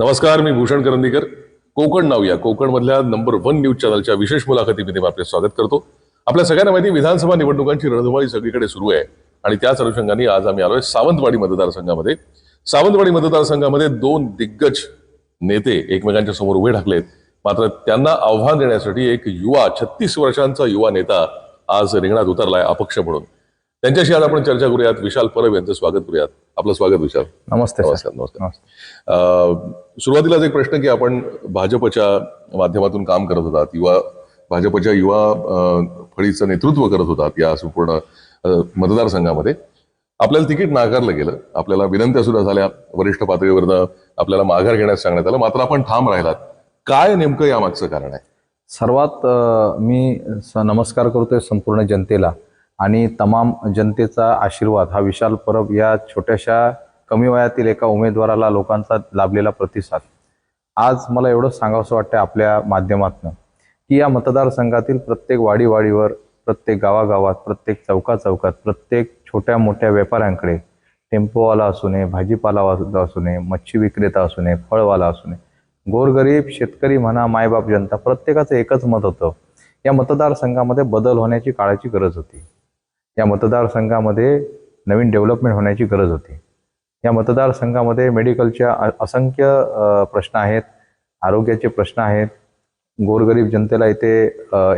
नमस्कार मी भूषण करंदीकर. कोकण नाव या कोकणमधल्या number one news चॅनलच्या विशेष मुलाखतीमध्ये आपले स्वागत करतो. आपल्या सगळ्यांना माहिती विधानसभा निवडणुकांची रणधुमाळी सगळीकडे सुरू आहे आणि त्याच अनुषंगाने आज आम्ही आलोय सावंतवाडी मतदारसंघामध्ये. सावंतवाडी मतदारसंघामध्ये दोन दिग्गज नेते एकमेकांच्या समोर उभे ठाकलेत. मात्र त्यांना आव्हान देण्यासाठी एक युवा छत्तीस वर्षांचा युवा नेता आज रिंगणात उतरलाय अपक्ष म्हणून. त्यांच्याशी आज आपण चर्चा करूयात. विशाल परब यांचं स्वागत करूयात. आपलं स्वागत विशाल. नमस्ते नमस्कार नमस्कार. सुरुवातीलाच एक प्रश्न की आपण भाजपच्या माध्यमातून काम करत होतात युवा भाजपच्या युवा फळीचं नेतृत्व करत होतात या संपूर्ण मतदारसंघामध्ये. आपल्याला तिकीट नाकारलं गेलं. आपल्याला विनंत्या सुद्धा झाल्या. वरिष्ठ पातळीवरनं आपल्याला माघार घेण्यास सांगण्यात आलं. मात्र आपण ठाम राहिलात. काय नेमकं यामागचं कारण आहे? सर्वात मी नमस्कार करतोय संपूर्ण जनतेला. आणि तमाम जनतेचा आशीर्वाद हा विशाल परब या छोट्याशा कमी वयातील एका उमेदवाराला लोकांचा लाभलेला प्रतिसाद. आज मला एवढंच सांगावंसं वाटतं आपल्या माध्यमातनं की या मतदारसंघातील प्रत्येक वाडीवाडीवर प्रत्येक गावागावात प्रत्येक चौका चौकात प्रत्येक छोट्या मोठ्या व्यापाऱ्यांकडे टेम्पोवाला असू नये भाजीपाला असू नये मच्छी विक्रेता असू नये फळवाला असू नये गोरगरीब शेतकरी म्हणा मायबाप जनता प्रत्येकाचं एकच मत होतं. या मतदारसंघामध्ये बदल होण्याची काळाची गरज होती. या मतदारसंघामध्ये नवीन डेव्हलपमेंट होण्याची गरज होती. या मतदारसंघामध्ये मेडिकलच्या असंख्य प्रश्न आहेत आरोग्याचे प्रश्न आहेत. गोरगरीब जनतेला इथे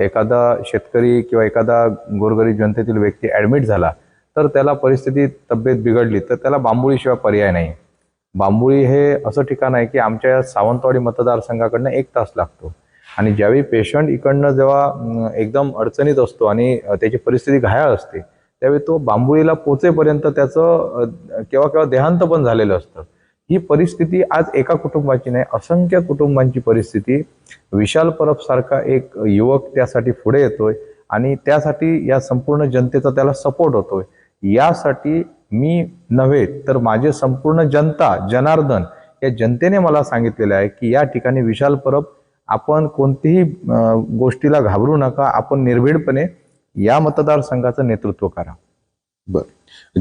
एखादा शेतकरी किंवा एखादा गोरगरीब जनतेतील व्यक्ती ॲडमिट झाला तर त्याला परिस्थिती तब्येत बिघडली तर त्याला बांबोळीशिवाय पर्याय नाही. बांबोळी हे असं ठिकाण आहे की आमच्या सावंतवाडी मतदारसंघाकडनं एक तास लागतो. आणि ज्यावेळी पेशंट इकडनं जेव्हा एकदम अडचणीत असतो आणि त्याची परिस्थिती घायाळ असते त्यावेळी तो बांबुळीला पोचेपर्यंत त्याचं केव्हा केव्हा देहांत पण झालेलं असतं. ही परिस्थिती आज एका कुटुंबाची नाही असंख्य कुटुंबांची परिस्थिती. विशाल परब सारखा एक युवक त्यासाठी पुढे येतोय आणि त्यासाठी या संपूर्ण जनतेचा त्याला सपोर्ट होतोय. यासाठी मी नव्हे तर माझे संपूर्ण जनता जनार्दन या जनतेने मला सांगितलेलं आहे की या ठिकाणी विशाल परब आपण कोणतीही गोष्टीला घाबरू नका. आपण निर्भीडपणे या मतदारसंघाचं नेतृत्व करा. बर.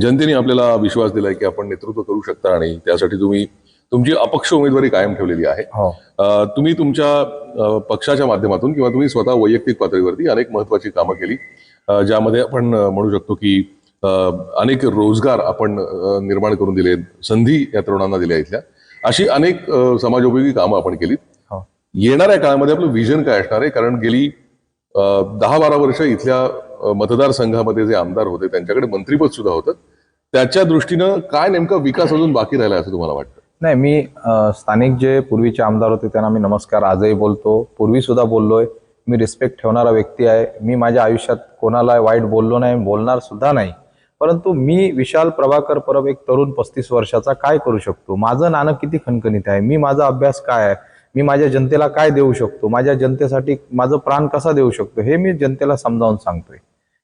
जनतेने आपल्याला विश्वास दिलाय की आपण नेतृत्व करू शकता आणि त्यासाठी तुम्ही तुमची अपक्ष उमेदवारी कायम ठेवलेली आहे. हो. तुम्ही तुमच्या पक्षाच्या माध्यमातून किंवा तुम्ही स्वतः वैयक्तिक पातळीवरती अनेक महत्वाची कामं केली ज्यामध्ये आपण म्हणू शकतो की अनेक रोजगार आपण निर्माण करून दिले संधी या तरुणांना दिल्या इथल्या. अशी अनेक समाजोपयोगी कामं आपण केली हो. येणाऱ्या काळामध्ये आपलं विजन काय असणार आहे? कारण गेली दहा बारा वर्ष इथल्या मतदारसंघामध्ये जे आमदार होते त्यांच्याकडे मंत्रीपद सुद्धा होतं. त्याच्या दृष्टीनं काय नेमका विकास अजून बाकी राहिला असं तुम्हाला वाटतं? नाही मी स्थानिक जे पूर्वीचे आमदार होते त्यांना मी नमस्कार आजही बोलतो. पूर्वी सुद्धा बोललोय मी रिस्पेक्ट ठेवणारा व्यक्ती आहे. मी माझ्या आयुष्यात कोणाला वाईट बोललो नाही बोलणार सुद्धा नाही. परंतु मी विशाल प्रभाकर परब एक तरुण पस्तीस वर्षाचा काय करू शकतो? माझं नाणं किती खणखणीत आहे? मी माझा अभ्यास काय आहे? मी माझ्या जनतेला काय देऊ शकतो? माझ्या जनतेसाठी माझं प्राण कसा देऊ शकतो? हे मी जनतेला समजावून सांगतोय.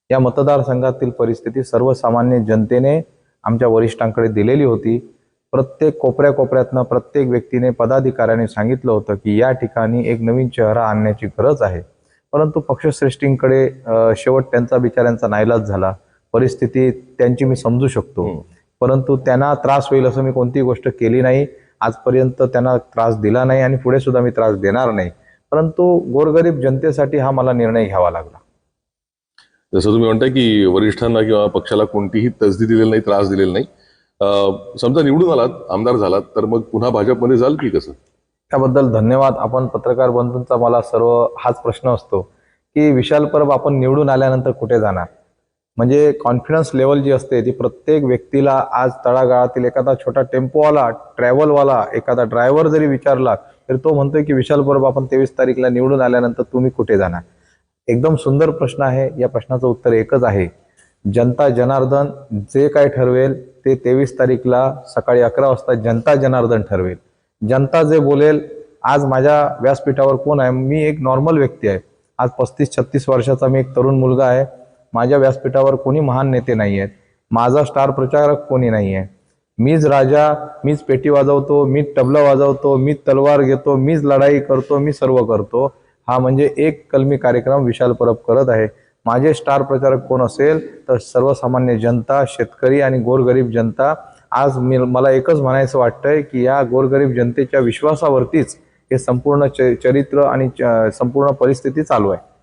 या मतदारसंघातील परिस्थिती सर्वसामान्य जनतेने आमच्या वरिष्ठांकडे दिलेली होती. प्रत्येक कोपऱ्या कोपऱ्यातनं प्रत्येक व्यक्तीने पदाधिकाऱ्याने सांगितलं होतं की या ठिकाणी एक नवीन चेहरा आणण्याची गरज आहे. परंतु पक्षश्रेष्ठींकडे शेवट त्यांचा बिचाऱ्यांचा नाईलाज झाला. परिस्थिती त्यांची मी समजू शकतो. परंतु त्यांना त्रास होईल असं मी कोणतीही गोष्ट केली नाही. आजपर्यंत त्यांना त्रास दिला नाही आणि पुढे सुद्धा मी त्रास देणार नाही. परंतु गोरगरीब जनतेसाठी हा मला निर्णय घ्यावा लागला. जसं तुम्ही म्हणताय की वरिष्ठांना किंवा पक्षाला कोणतीही तसदी दिलेली नाही त्रास दिलेला नाही. समजा निवडून आलात आमदार झालात तर मग पुन्हा भाजपमध्ये जाल की कसं? त्याबद्दल धन्यवाद. आपण पत्रकार बंधूंचा मला सर्व हाच प्रश्न असतो की विशाल परब आपण निवडून आल्यानंतर कुठे जाणार? म्हणजे कॉन्फिडन्स लेवल जी असते ती प्रत्येक व्यक्तीला आज तळागाळातील एखादा छोटा टेम्पोवाला ट्रॅव्हलवाला एखादा ड्रायव्हर जरी विचारला तरी तो म्हणतोय की विशाल परब आपण तेवीस तारीखला निवडून आल्यानंतर तुम्ही कुठे जाणार? एकदम सुंदर प्रश्न आहे. या प्रश्नाचं उत्तर एकच आहे. जनता जनार्दन जे काय ठरवेल ते तेवीस तारीखला सकाळी अकरा वाजता जनता जनार्दन ठरवेल. जनता जे बोलेल आज माझ्या व्यासपीठावर कोण आहे? मी एक नॉर्मल व्यक्ती आहे. आज पस्तीस छत्तीस वर्षाचा मी एक तरुण मुलगा आहे. माझ्या व्यासपीठावर कोणी महान नेते नाही आहेत माझा स्टार प्रचारक कोणी नाही आहे मीच राजा मीच पेटी वाजवतो मीच तबला वाजवतो मीच तलवार घेतो मीच लढाई करतो मी सर्व करतो. हा म्हणजे एक कलमी कार्यक्रम विशाल परब करत आहे. माझे स्टार प्रचारक कोण असेल तर सर्वसामान्य जनता शेतकरी आणि गोरगरीब जनता. आज मी मला एकच म्हणायचं वाटतंय की या गोरगरीब जनतेच्या विश्वासावरतीच हे संपूर्ण च- चरित्र आणि च- संपूर्ण परिस्थिती चालू आहे.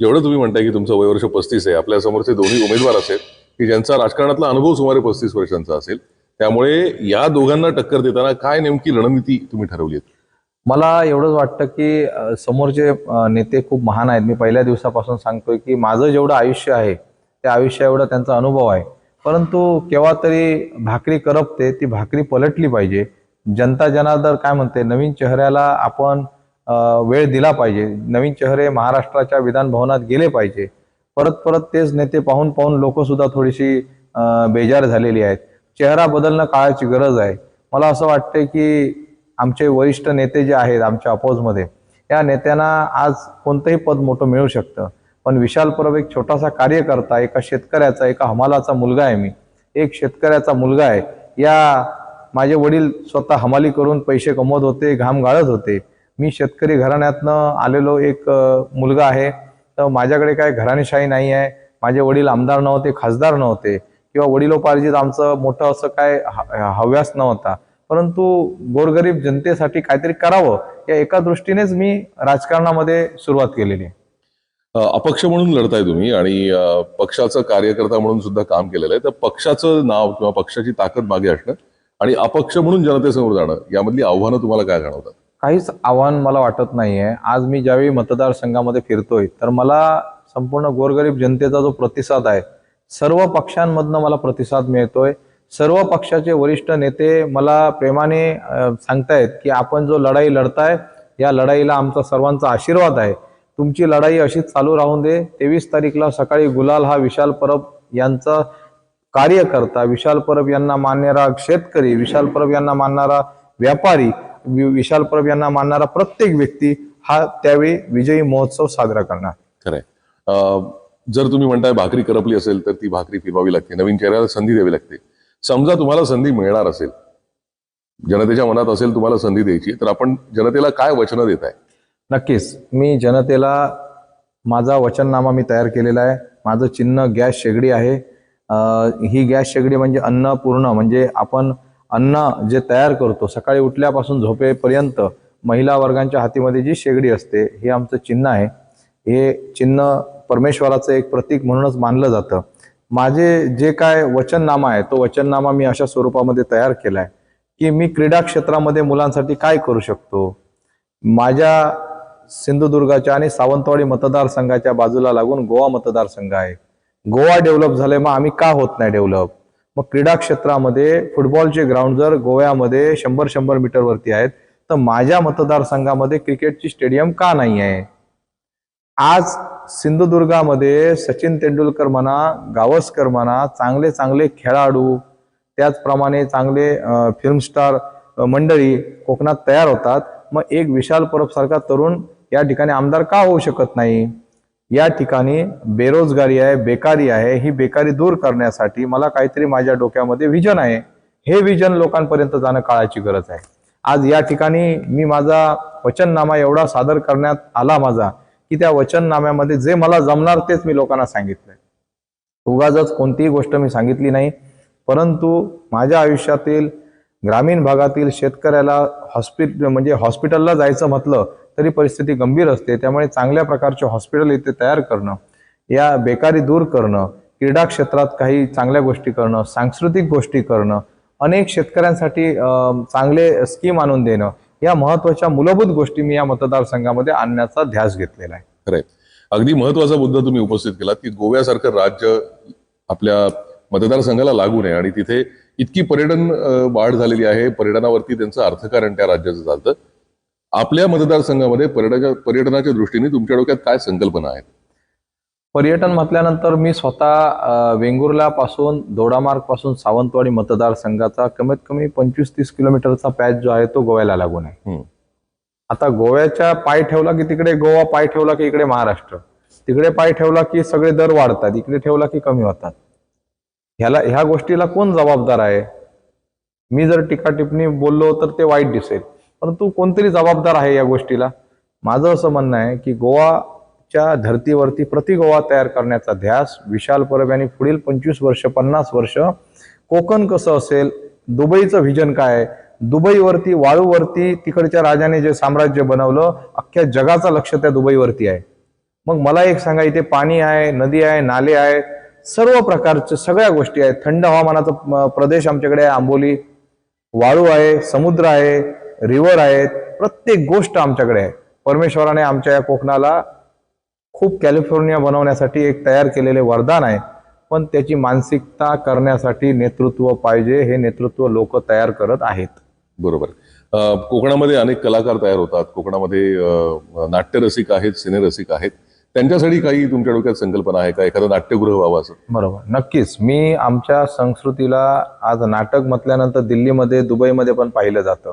जेवढं तुम्ही म्हणताय की तुमचं वय वर्ष पस्तीस आहे. आपल्या समोरचे दोन्ही उमेदवार असेल की ज्यांचा राजकारणातला अनुभव सुमारे पस्तीस वर्षांचा असेल त्यामुळे या दोघांना टक्कर देताना काय नेमकी रणनीती तुम्ही ठरवली मला एवढंच वाटतं की समोरचे नेते खूप महान आहेत. मी पहिल्या दिवसापासून सांगतोय की माझं जेवढं आयुष्य आहे त्या आयुष्या एवढा त्यांचा अनुभव आहे. परंतु केव्हा तरी भाकरी करपते ती भाकरी पलटली पाहिजे. जनता जनार्दन काय म्हणते? नवीन चेहऱ्याला आपण वेळ दिला पाहिजे. नवीन चेहरे महाराष्ट्राच्या विधान भवनात गेले पाहिजे. परत परत तेच नेते पाहून पाहून लोकसुद्धा थोडीशी बेजार झालेली आहेत. चेहरा बदलणं काळाची गरज आहे. मला असं वाटतं की आमचे वरिष्ठ नेते जे आहेत आमच्या अपोजमध्ये या नेत्यांना आज कोणतंही पद मोठं मिळू शकतं. पण विशाल परब एक छोटासा कार्यकर्ता एका शेतकऱ्याचा एका हमालाचा मुलगा आहे मी. एक शेतकऱ्याचा मुलगा आहे. या माझे वडील स्वतः हमाली करून पैसे कमवत होते घाम गाळत होते. मी शेतकरी घराण्यातनं आलेलो एक मुलगा आहे. तर माझ्याकडे काय घराणेशाही नाही आहे. माझे वडील आमदार नव्हते खासदार नव्हते. किंवा वडिलोपार्जित आमचं मोठं असं काय हव्यास नव्हता. परंतु गोरगरीब जनतेसाठी काहीतरी करावं या एका दृष्टीनेच मी राजकारणामध्ये सुरुवात केलेली. आहे अपक्ष म्हणून लढताय तुम्ही आणि पक्षाचं कार्यकर्ता म्हणून सुद्धा काम केलेलं आहे. तर पक्षाचं नाव किंवा पक्षाची ताकद मागे असणं आणि अपक्ष म्हणून जनतेसमोर जाणं यामधली आव्हानं तुम्हाला काय जाणवतात? काहीच आव्हान मला वाटत नाही आहे आज मी ज्यावेळी मतदारसंघामध्ये फिरतोय तर मला संपूर्ण गोरगरीब जनतेचा जो प्रतिसाद आहे सर्व पक्षांमधनं मला प्रतिसाद मिळतोय. सर्व पक्षाचे वरिष्ठ नेते मला प्रेमाने सांगतायत की आपण जो लढाई लढताय या लढाईला आमचा सर्वांचा आशीर्वाद आहे. तुमची लढाई अशीच चालू राहून दे. तेवीस तारीखला सकाळी गुलाल हा विशाल परब यांचा कार्यकर्ता विशाल परब यांना मानणारा शेतकरी विशाल परब यांना मानणारा व्यापारी विशाल परब यांना मानणारा प्रत्येक व्यक्ती हा त्यावेळी विजयी महोत्सव साजरा करणार. खरंय. जर तुम्ही म्हणताय भाकरी करपली असेल तर ती भाकरी फिरवावी लागते नवीन चेहऱ्याला संधी द्यावी लागते. समजा तुम्हाला संधी मिळणार असेल जनतेच्या मनात असेल तुम्हाला संधी द्यायची तर आपण जनतेला काय वचनं देत आहे नक्कीच. मी जनतेला माझा वचननामा मी तयार केलेला आहे. माझं चिन्ह गॅस शेगडी आहे. ही गॅस शेगडी म्हणजे अन्न पूर्ण म्हणजे आपण अन्न जे तयार करतो सकाळी उठल्यापासून झोपेपर्यंत महिला वर्गांच्या हातीमध्ये जी शेगडी असते हे आमचं चिन्ह आहे. हे चिन्ह परमेश्वराचं एक प्रतीक म्हणूनच मानलं जातं. माझे जे काय वचननामा आहे तो वचननामा मी अशा स्वरूपामध्ये तयार केला आहे की मी क्रीडा क्षेत्रामध्ये मुलांसाठी काय करू शकतो? माझ्या सिंधुदुर्गाच्या आणि सावंतवाडी मतदारसंघाच्या बाजूला लागून गोवा मतदारसंघ आहे. गोवा डेव्हलप झाले मग आम्ही का होत नाही डेव्हलप? मग क्रीडा क्षेत्रामध्ये फुटबॉलचे ग्राउंड जर गोव्यामध्ये शंभर शंभर मीटरवरती आहेत तर माझ्या मतदारसंघामध्ये क्रिकेटची स्टेडियम का नाही आहे? आज सिंधुदुर्गामध्ये सचिन तेंडुलकर म्हणा गावस्कर म्हणा चांगले चांगले खेळाडू त्याचप्रमाणे चांगले फिल्मस्टार फिल्म स्टार मंडळी कोकणात तयार होतात. मग एक विशाल परब सारखा तरुण या ठिकाणी आमदार का होऊ शकत नाही? या ठिकाणी बेरोजगारी आहे बेकारी आहे ही बेकारी दूर करण्यासाठी मला काहीतरी माझ्या डोक्यामध्ये विजन आहे. हे विजन लोकांपर्यंत जाणं काळाची गरज आहे. आज या ठिकाणी मी माझा वचननामा एवढा सादर करण्यात आला माझा की त्या वचननाम्यामध्ये जे मला जमणार तेच मी लोकांना सांगितलंय. उगाच कोणतीही गोष्ट मी सांगितली नाही परंतु माझ्या आयुष्यातील ग्रामीण भागातील शेतकऱ्याला हॉस्पिट म्हणजे हॉस्पिटलला जायचं म्हटलं तरी परिस्थिती गंभीर असते. त्यामुळे चांगल्या प्रकारचे हॉस्पिटल इथे तयार करणं या बेकारी दूर करणं क्रीडा क्षेत्रात काही चांगल्या गोष्टी करणं सांस्कृतिक गोष्टी करणं अनेक शेतकऱ्यांसाठी चांगले स्कीम आणून देणं या महत्त्वाच्या मूलभूत गोष्टी मी या मतदारसंघामध्ये आणण्याचा ध्यास घेतलेला आहे. खरंय. अगदी महत्त्वाचा मुद्दा तुम्ही उपस्थित केला की गोव्यासारखं राज्य आपल्या मतदारसंघाला लागू नये आणि तिथे इतकी पर्यटन वाढ झालेली आहे. पर्यटनावरती त्यांचं अर्थकारण त्या राज्याचं चालतं. आपल्या मतदारसंघामध्ये पर्यटनाच्या पर्यटनाच्या दृष्टीने तुमच्या डोक्यात काय संकल्पना आहेत? पर्यटन म्हटल्यानंतर मी स्वतः वेंगुर्ला पासून दोडामार्गपासून सावंतवाडी मतदारसंघाचा कमीत कमी पंचवीस तीस किलोमीटरचा पॅच जो आहे तो गोव्याला लागून आहे. आता गोव्याच्या पाय ठेवला की तिकडे गोवा पाय ठेवला की इकडे महाराष्ट्र. तिकडे पाय ठेवला की सगळे दर वाढतात इकडे ठेवला की कमी होतात. ह्याला ह्या गोष्टीला कोण जबाबदार आहे? मी जर टीका टिप्पणी बोललो तर ते वाईट दिसेल. परंतु कोणतरी जबाबदार आहे या गोष्टीला? माझं असं म्हणणं आहे की गोवाच्या धर्तीवरती प्रति गोवा तयार करण्याचा ध्यास विशाल परब यांनी पुढील पंचवीस वर्ष पन्नास वर्ष कोकण कसं असेल दुबईचं व्हिजन काय आहे दुबईवरती वाळूवरती तिकडच्या राजाने जे साम्राज्य बनवलं अख्ख्या जगाचं लक्ष त्या दुबईवरती आहे. मग मला एक सांगा इथे पाणी आहे नदी आहे नाले आहे सर्व प्रकारच्या सगळ्या गोष्टी आहेत. थंड हवामानाचा प्रदेश आमच्याकडे आहे आंबोली. वाळू आहे समुद्र आहे रिव्हर आहेत प्रत्येक गोष्ट आमच्याकडे आहे. परमेश्वराने आमच्या या कोकणाला खूप कॅलिफोर्निया बनवण्यासाठी एक तयार केलेले वरदान आहे. पण त्याची मानसिकता करण्यासाठी नेतृत्व पाहिजे हे नेतृत्व लोक तयार करत आहेत. बरोबर. कोकणामध्ये अनेक कलाकार तयार होतात. कोकणामध्ये नाट्यरसिक आहेत सिनेरसिक आहेत. त्यांच्यासाठी काही तुमच्या डोक्यात संकल्पना आहे का? एखादं नाट्यगृह व्हावं असं? बरोबर. नक्कीच. मी आमच्या संस्कृतीला आज नाटक म्हटल्यानंतर दिल्लीमध्ये दुबईमध्ये पण पाहिलं जातं.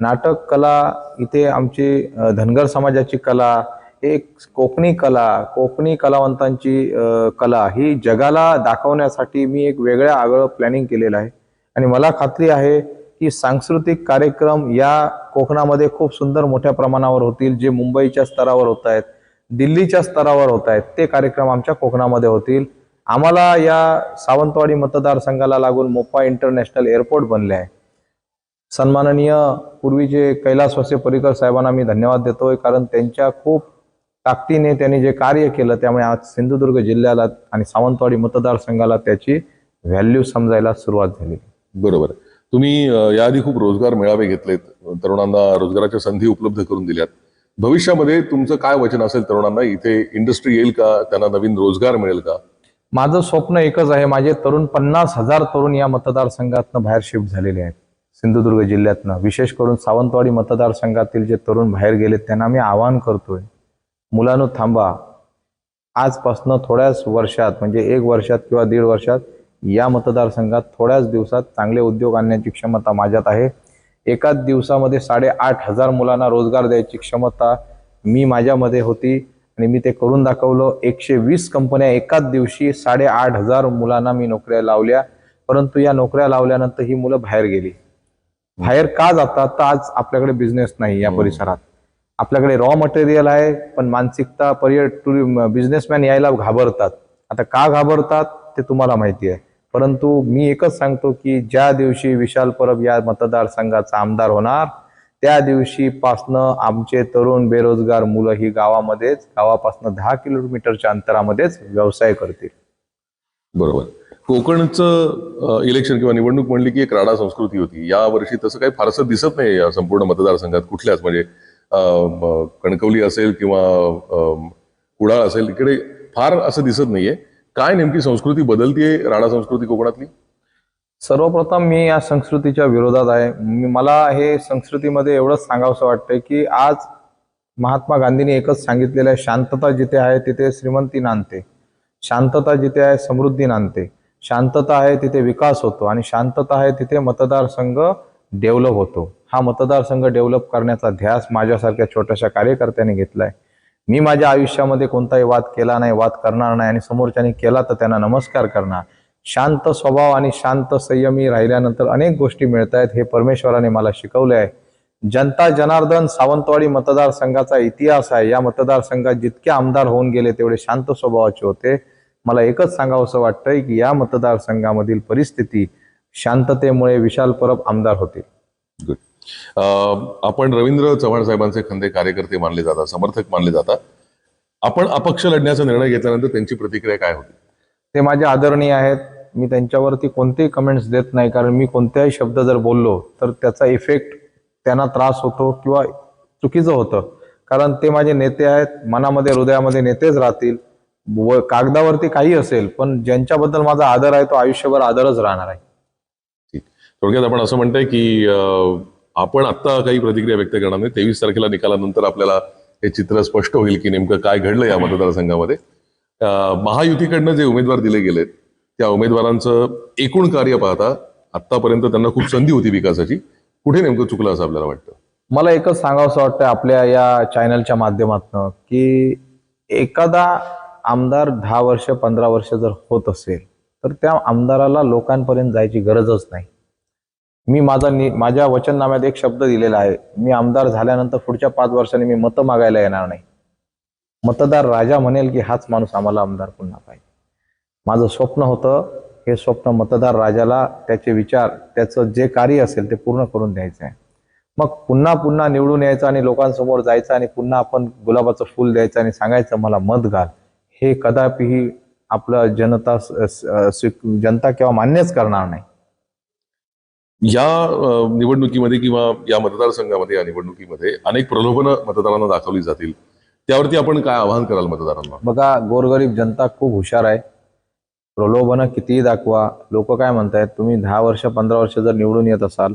नाटक कला इथे आमची धनगर समाजाची कला एक कोकणी कला कोकणी कलावंतांची कला ही जगाला दाखवण्यासाठी मी एक वेगळ्या आगळं प्लॅनिंग केलेलं आहे. आणि मला खात्री आहे की सांस्कृतिक कार्यक्रम या कोकणामध्ये खूप सुंदर मोठ्या प्रमाणावर होतील जे मुंबईच्या स्तरावर होत आहेत दिल्लीच्या स्तरावर होत आहेत ते कार्यक्रम आमच्या कोकणामध्ये होतील. आम्हाला या सावंतवाडी मतदारसंघाला लागून मोपा इंटरनॅशनल एअरपोर्ट बनले आहे. सन्माननीय पूर्वीचे कैलासवासी परिकर साहेबांना मी धन्यवाद देतोय कारण त्यांच्या खूप ताकदीने त्यांनी जे कार्य केलं त्यामुळे आज सिंधुदुर्ग जिल्ह्याला आणि सावंतवाडी मतदारसंघाला त्याची व्हॅल्यू समजायला सुरुवात झाली. बरोबर. तुम्ही याआधी खूप रोजगार मेळावे घेतलेत तरुणांना रोजगाराच्या संधी उपलब्ध करून दिल्यात. भविष्यामध्ये तुमचं काय वचन असेल तरुणांना? इथे इंडस्ट्री येईल का? त्यांना नवीन रोजगार मिळेल का? माझं स्वप्न एकच आहे माझे तरुण पन्नास हजार तरुण या मतदारसंघातनं बाहेर शिफ्ट झालेले आहेत. सिंधुदुर्ग जिल्ह्यातनं. विशेष करून सावंतवाडी मतदारसंघातील जे तरुण बाहेर गेले त्यांना मी आवाहन करतोय मुलांनो थांबा. आजपासनं थोड्याच वर्षात म्हणजे एक वर्षात किंवा दीड वर्षात या मतदारसंघात थोड्याच दिवसात चांगले उद्योग आणण्याची क्षमता माझ्यात आहे. एकाच दिवसामध्ये साडेआठ हजार मुलांना रोजगार द्यायची क्षमता मी माझ्यामध्ये होती आणि मी ते करून दाखवलं. एकशे वीस कंपन्या एकाच दिवशी साडेआठ हजार मुलांना मी नोकऱ्या लावल्या परंतु या नोकऱ्या लावल्यानंतर ही मुलं बाहेर गेली. बाहेर का जातात? तर आज आपल्याकडे बिझनेस नाही या. परिसरात. आपल्याकडे रॉ मटेरियल आहे पण मानसिकता पर्यटन बिझनेसमॅन यायला घाबरतात. आता का घाबरतात? ते तुम्हाला माहिती आहे. परंतु मी एकच सांगतो की ज्या दिवशी विशाल परब या मतदारसंघाचा आमदार होणार त्या दिवशी पासनं आमचे तरुण बेरोजगार मुलं ही गावामध्येच गावापासनं दहा किलोमीटरच्या अंतरामध्येच व्यवसाय करतील. बरोबर. कोकणचं इलेक्शन किंवा निवडणूक म्हणली की एक राडा संस्कृती होती. या वर्षी तसं काही फारसं दिसत नाही या संपूर्ण मतदारसंघात कुठल्याच. म्हणजे कणकवली असेल किंवा कुडाळ असेल इकडे फार असं दिसत नाहीये. काय नेमकी संस्कृती बदलतीये राडा संस्कृती कोकणातली? सर्वप्रथम मी या संस्कृतीच्या विरोधात आहे. मला हे संस्कृतीमध्ये एवढंच सांगावंसं वाटतंय की आज महात्मा गांधींनी एकच सांगितलेलं आहे शांतता जिथे आहे तिथे श्रीमंती नांदते. शांतता जिथे आहे समृद्धी नांदते. शांतता आहे तिथे विकास होतो आणि शांतता आहे तिथे मतदारसंघ डेव्हलप होतो. हा मतदारसंघ डेव्हलप करण्याचा ध्यास माझ्यासारख्या छोट्याशा कार्यकर्त्याने घेतलाय. मी माझ्या आयुष्यामध्ये कोणताही वाद केला नाही वाद करणार नाही आणि समोरच्याने केला तर त्यांना नमस्कार करणार. शांत स्वभाव आणि शांत संयमी राहिल्यानंतर अनेक गोष्टी मिळत आहेत हे परमेश्वराने मला शिकवले आहे. जनता जनार्दन सावंतवाडी मतदारसंघाचा इतिहास आहे. या मतदारसंघात जितके आमदार होऊन गेले तेवढे शांत स्वभावाचे होते. मला एकच सांगावंसं वाटतंय की या मतदारसंघामधील परिस्थिती शांततेमुळे विशाल परब आमदार होतील. गुड आपण रवींद्र चव्हाण साहेबांचे खंदे कार्यकर्ते मानले जातात समर्थक मानले जातात. आपण अपक्ष लढण्याचा निर्णय घेतल्यानंतर त्यांची प्रतिक्रिया काय होती? ते माझे आदरणीय आहेत. मी त्यांच्यावरती कोणतेही कमेंट्स देत नाही कारण मी कोणत्याही शब्द जर बोललो तर त्याचा इफेक्ट त्यांना त्रास होतो किंवा चुकीचं होतं. कारण ते माझे नेते आहेत मनामध्ये हृदयामध्ये नेतेच राहतील. व कागदावरती काही असेल पण ज्यांच्याबद्दल माझा आदर आहे तो आयुष्यभर आदरच राहणार आहे. थोडक्यात आपण असं म्हणताय की आपण आत्ता काही प्रतिक्रिया व्यक्त करणार नाही. तेवीस तारखेला निकालानंतर आपल्याला हे चित्र स्पष्ट होईल की नेमकं काय घडलं या मतदारसंघामध्ये. महायुतीकडनं जे उमेदवार दिले गेलेत त्या उमेदवारांचं एकूण कार्य पाहता आतापर्यंत त्यांना खूप संधी होती विकासाची. कुठे नेमकं चुकलं असं आपल्याला वाटतं? मला एकच सांगावंसं वाटतं आपल्या या चॅनलच्या माध्यमातून की एखादा आमदार दहा वर्ष पंधरा वर्ष जर होत असेल तर त्या आमदाराला लोकांपर्यंत जायची गरजच नाही. मी माझा नि माझ्या वचननाम्यात एक शब्द दिलेला आहे. मी आमदार झाल्यानंतर पुढच्या पाच वर्षांनी मी मतं मागायला येणार नाही. मतदार राजा म्हणेल की हाच माणूस आम्हाला आमदार पुन्हा पाहिजे. माझं स्वप्न होतं हे स्वप्न मतदार राजाला त्याचे विचार त्याचं जे कार्य असेल ते पूर्ण करून द्यायचं आहे. मग पुन्हा पुन्हा निवडून यायचं आणि लोकांसमोर जायचं आणि पुन्हा आपण गुलाबाचं फूल द्यायचं आणि सांगायचं मला मत घाल. हे कदापिही आपलं जनता जनता किंवा मान्यच करणार नाही. या निवडणुकीमध्ये किंवा या मतदारसंघामध्ये या निवडणुकीमध्ये अनेक प्रलोभनं मतदारांना दाखवली जातील. त्यावरती आपण काय आवाहन कराल मतदारांना? बघा गोरगरीब जनता खूप हुशार आहे. प्रलोभनं कितीही दाखवा. लोक काय म्हणतायत तुम्ही दहा वर्ष पंधरा वर्ष जर निवडून येत असाल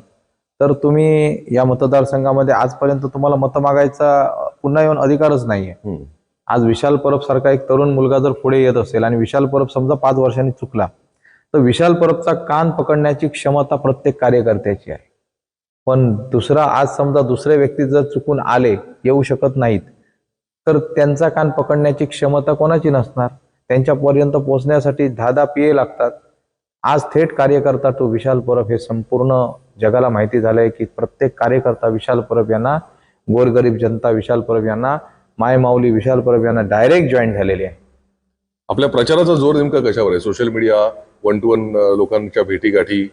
तर तुम्ही या मतदारसंघामध्ये आजपर्यंत तुम्हाला मतं मागायचा पुन्हा येऊन अधिकारच नाहीये. आज विशाल परब सारखा एक तरुण मुलगा जर पुढे येत असेल आणि विशाल परब समजा पाच वर्षांनी चुकला तर विशाल परबचा कान पकडण्याची क्षमता प्रत्येक कार्यकर्त्याची आहे. पण दुसरा आज समजा दुसरे व्यक्ती जर चुकून आले येऊ शकत नाहीत तर त्यांचा कान पकडण्याची क्षमता कोणाची नसणार? त्यांच्यापर्यंत पोहोचण्यासाठी धादा पिये लागतात. आज थेट कार्यकर्ता तो विशाल परब हे संपूर्ण जगाला माहिती झालंय की प्रत्येक कार्यकर्ता विशाल परब यांना गोरगरीब जनता विशाल परब यांना मायमाऊली विशाल परब यांना डायरेक्ट जॉईन झालेली आहे. आपल्या प्रचाराचा जोर नेमका कशावर आहे? Social media one two one लोकांच्या भेटीगाठी?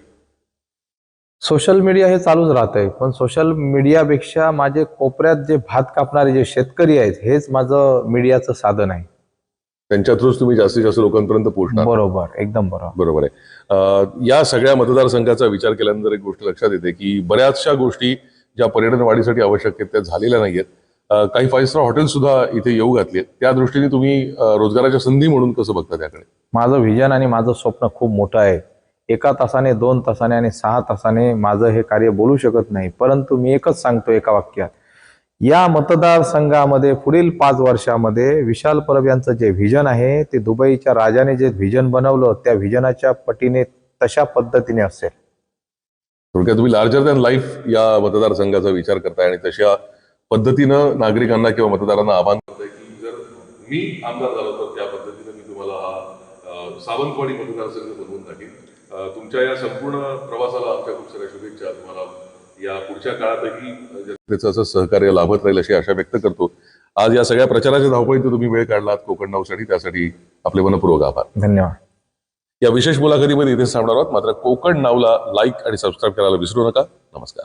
सोशल मीडिया हे चालूच राहतंय पण सोशल मीडियापेक्षा माझे कोपऱ्यात जे भात कापणारे जे शेतकरी आहेत हेच माझं मीडियाचं साधन आहे. त्यांच्या थ्रूच तुम्ही जास्तीत जास्त लोकांपर्यंत पोहोचणार. बरोबर एकदम बरोबर. बरोबर आहे. या सगळ्या मतदारसंघाचा विचार केल्यानंतर एक गोष्ट लक्षात येते की बऱ्याचशा गोष्टी ज्या पर्यटन वाढीसाठी आवश्यक आहेत त्या झालेल्या नाहीयेत. काही फाईव्ह स्टार हॉटेल सुद्धा इथे येऊ घातली आहेत त्या दृष्टीने तुम्ही रोजगाराच्या संधी म्हणून कसं बघता त्याकडे? माझं व्हिजन आणि माझं स्वप्न खूप मोठं आहे. एका तासाने दोन तासाने आणि सहा तासाने माझं हे कार्य बोलू शकत नाही. परंतु मी एकच सांगतो एका वाक्यात. या मतदारसंघामध्ये पुढील पाच वर्षामध्ये विशाल परब यांचं जे व्हिजन आहे ते दुबईच्या राजाने जे व्हिजन बनवलं त्या व्हिजनाच्या पटीने तशा पद्धतीने असेल. थोडक्यात तुम्ही लार्जर दॅन लाईफ या मतदारसंघाचा विचार करताय आणि तशा पद्धतीनं नागरिकांना किंवा मतदारांना आवाहन करताय की जर मी आमदार झालो तर त्या पद्धतीनं मी तुम्हाला हा सावंतवाडी मतदारसंघ बनवून टाकेन. तुमच्या या संपूर्ण प्रवासाला आमच्या खूप साऱ्या शुभेच्छा. तुम्हाला या पुढच्या काळातही जनतेचं असं सहकार्य लाभत राहील अशी आशा व्यक्त करतो. आज या सगळ्या प्रचाराच्या धावपळीत तुम्ही वेळ काढलात. कोकण नावसाठी त्यासाठी आपले मनपूर्वक आभार. धन्यवाद. या विशेष मुलाखतीमध्ये इथेच थांबणार आहोत. मात्र कोकण नावला लाईक आणि सबस्क्राईब करायला विसरू नका. नमस्कार.